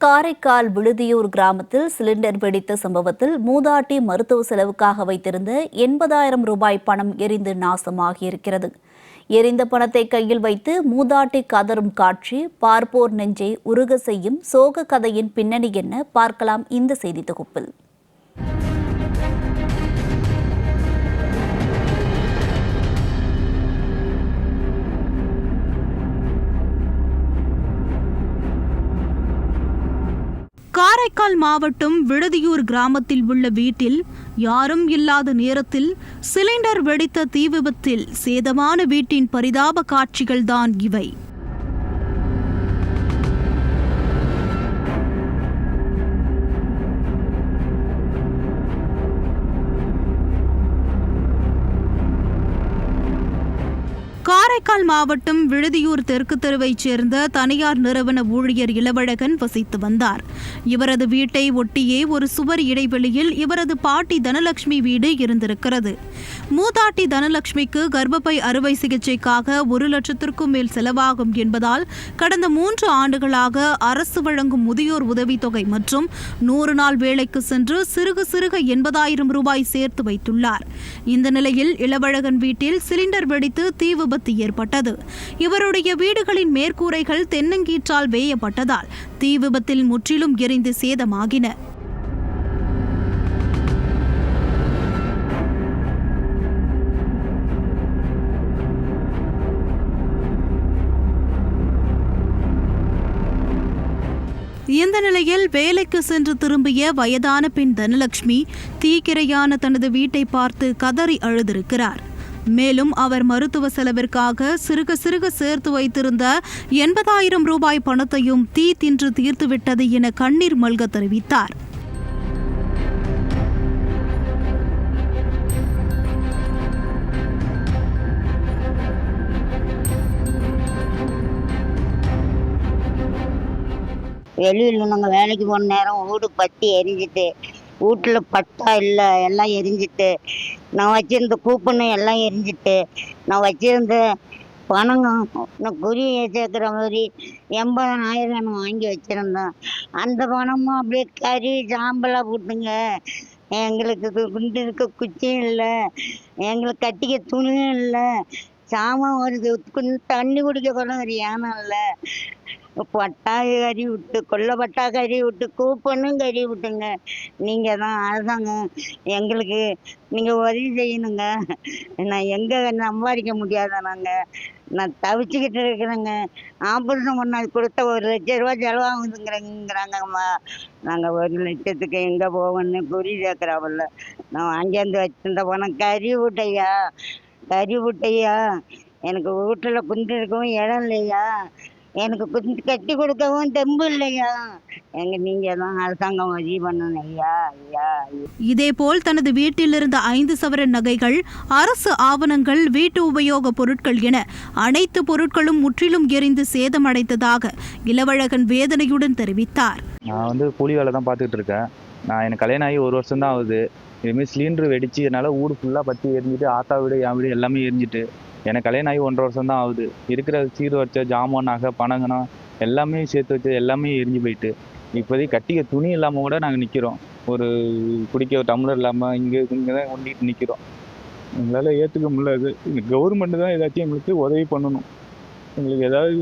காரைக்கால் விழுதியூர் கிராமத்தில் சிலிண்டர் வெடித்த சம்பவத்தில் மூதாட்டி மருத்துவ செலவுக்காக வைத்திருந்த எண்பதாயிரம் ரூபாய் பணம் எரிந்து நாசமாகியிருக்கிறது. எரிந்த பணத்தை கையில் வைத்து மூதாட்டி கதறும் காட்சி பார்ப்போர் நெஞ்சை உருக செய்யும் சோக கதையின் பின்னணி என்ன பார்க்கலாம் இந்த செய்தி தொகுப்பில். காரைக்கால் மாவட்டம் விடுதியூர் கிராமத்தில் உள்ள வீட்டில் யாரும் இல்லாத நேரத்தில் சிலிண்டர் வெடித்த தீ விபத்தில் சேதமான வீட்டின் பரிதாப காட்சிகள்தான் இவை. காரைக்கால் மாவட்டம் விழுதியூர் தெற்கு தெருவைச் சேர்ந்த தனியார் நிறுவன ஊழியர் இளவழகன் வசித்து வந்தார். இவரது வீட்டை ஒட்டியே ஒரு சுவர் இடைவெளியில் இவரது பாட்டி தனலட்சுமி வீடு இருந்திருக்கிறது. மூதாட்டி தனலட்சுமிக்கு கர்ப்பப்பை அறுவை சிகிச்சைக்காக ஒரு லட்சத்திற்கும் மேல் செலவாகும் என்பதால் கடந்த மூன்று ஆண்டுகளாக அரசு வழங்கும் முதியோர் உதவித்தொகை மற்றும் நூறு நாள் வேலைக்கு சென்று சிறுக சிறுக எண்பதாயிரம் ரூபாய் சேர்த்து வைத்துள்ளார். இந்த நிலையில் இளவழகன் வீட்டில் சிலிண்டர் வெடித்து தீ விபத்து ஏற்பட்டது. இவருடைய வீடுகளின் மேற்கூரைகள் தென்னங்கீற்றால் வேயப்பட்டதால் தீ விபத்தில் முற்றிலும் எரிந்து சேதமாகின. இந்த நிலையில் வேலைக்கு சென்று திரும்பிய வயதான பெண் தனலட்சுமி தீக்கிரையான தனது வீட்டை பார்த்து கதறி அழுதிருக்கிறார். மேலும் அவர் மருத்துவ செலவிற்காக சிறுக சிறுக சேர்த்து வைத்திருந்த எண்பதாயிரம் ரூபாய் பணத்தையும் தீ தின்று தீர்த்துவிட்டது என கண்ணீர் மல்க தெரிவித்தார். வெளியில் நாங்கள் வேலைக்கு போன நேரம் வீடு பற்றி எரிஞ்சிட்டு வீட்டில் பட்டா இல்லை எல்லாம் எரிஞ்சிட்டு நான் வச்சிருந்த கூப்பனு எல்லாம் எரிஞ்சிட்டு நான் வச்சிருந்த பணங்க நான் குறி சேர்க்குற மாதிரி எண்பதனாயிரம் நான் வாங்கி வச்சுருந்தேன். அந்த பணமும் அப்படியே கறி சாம்பலாக போட்டுங்க. எங்களுக்கு குண்டு இருக்க குச்சியும் இல்லை எங்களுக்கு கட்டிக்க துணியும் இல்லை சாமான் ஒரு தண்ணி குடிக்க கூட ஒரு ஏனம் இல்லை. பட்டா கறி விட்டு கொல்லப்பட்டா கறி விட்டு கூப்பனும் கறி விட்டுங்க. நீங்கள் தான் அரசாங்கம். எங்களுக்கு நீங்கள் உதவி செய்யணுங்க. நான் எங்கே சம்பாதிக்க முடியாத நாங்கள் நான் தவிச்சுக்கிட்டு இருக்கிறேங்க. ஆபரேஷன் பண்ணால் கொடுத்த ஒரு லட்ச ரூபா செலவாகுதுங்கிறங்கிறாங்கம்மா நாங்கள் ஒரு லட்சத்துக்கு எங்கே போவோம்னு புரிய சேர்க்குறாவில்ல நான் அங்கேருந்து வச்சிருந்த போன கறி விட்டையா கறி விட்டையா எனக்கு வீட்டில் குண்டு இருக்கவும் இடம் இல்லையா? எனக்கு கொஞ்சம் கட்டி கொடுக்கவும் தெம்பு இல்லையா? எங்க நீங்க தான் அரசாங்கம் உதவி பண்ணணும் ஐயா ஐயா இதே இதேபோல் தனது வீட்டில் இருந்த ஐந்து சவரன் நகைகள் அரசு ஆவணங்கள் வீட்டு உபயோக பொருட்கள் என அனைத்து பொருட்களும் முற்றிலும் எரிந்து சேதமடைந்ததாக இளவழகன் வேதனையுடன் தெரிவித்தார். நான் வந்து கூலி வேலை தான் பார்த்துக்கிட்டு இருக்கேன். நான் எனக்கு கல்யாணம் ஆகி ஒரு வருஷம் தான் ஆகுது. இதுமாரி சிலிண்டர் வெடிச்சு என்னால் வீடு ஃபுல்லாக பற்றி எரிஞ்சிட்டு ஆத்தா வீடு என் வீடு எல்லாமே எரிஞ்சிட்டு எனக்கு கல்யாணம் ஆகி ஒன்றரை வருஷம் தான் ஆகுது. இருக்கிற சீர் வச்ச ஜாமான் நகை பணங்கனம் எல்லாமே சேர்த்து வச்சு எல்லாமே எரிஞ்சு போயிட்டு இப்போதைக்கு கட்டிக்க துணி இல்லாமல் கூட நாங்கள் நிற்கிறோம் ஒரு குடிக்க ஒரு டம்ளர் இல்லாமல் இங்கே இங்கே தான் ஒண்டிட்டு நிற்கிறோம் எங்களால் ஏற்றுக்க முடியல இது கவர்மெண்ட் தான் ஏதாச்சும் எங்களுக்கு உதவி பண்ணணும். எங்களுக்கு ஏதாவது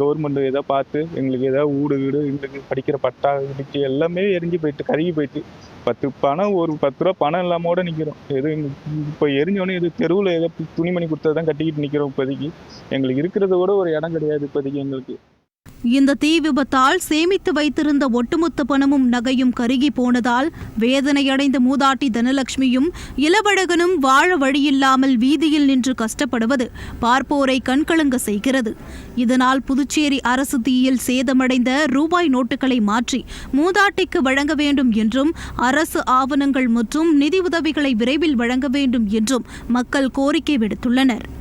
கவர்மெண்ட் ஏதாவது பார்த்து எங்களுக்கு ஏதாவது வீடு வீடு எங்களுக்கு படிக்கிற பட்டா இடிச்சு எல்லாமே எரிஞ்சு போயிட்டு கருகி போயிட்டு. பத்து பணம் ஒரு பத்து ரூபா பணம் இல்லாம கூட நிற்கிறோம் எது இப்போ எரிஞ்சோடனே எது தெருவில் ஏதோ துணிமணி கொடுத்தா தான் கட்டிக்கிட்டு நிற்கிறோம் இப்போதைக்கு. எங்களுக்கு இருக்கிறத கூட ஒரு இடம் கிடையாது இப்போதைக்கு எங்களுக்கு. இந்த தீ விபத்தால் சேமித்து வைத்திருந்த ஒட்டுமொத்த பணமும் நகையும் கருகி போனதால் வேதனையடைந்த மூதாட்டி தனலட்சுமியும் இளவழகனும் வாழ வழியில்லாமல் வீதியில் நின்று கஷ்டப்படுவது பார்ப்போரை கண்கலங்க செய்கிறது. இதனால் புதுச்சேரி அரசு தீயில் சேதமடைந்த ரூபாய் நோட்டுகளை மாற்றி மூதாட்டிக்கு வழங்க வேண்டும் என்றும் அரசு ஆவணங்கள் மற்றும் நிதி உதவிகளை விரைவில் வழங்க வேண்டும் என்றும் மக்கள் கோரிக்கை விடுத்துள்ளனர்.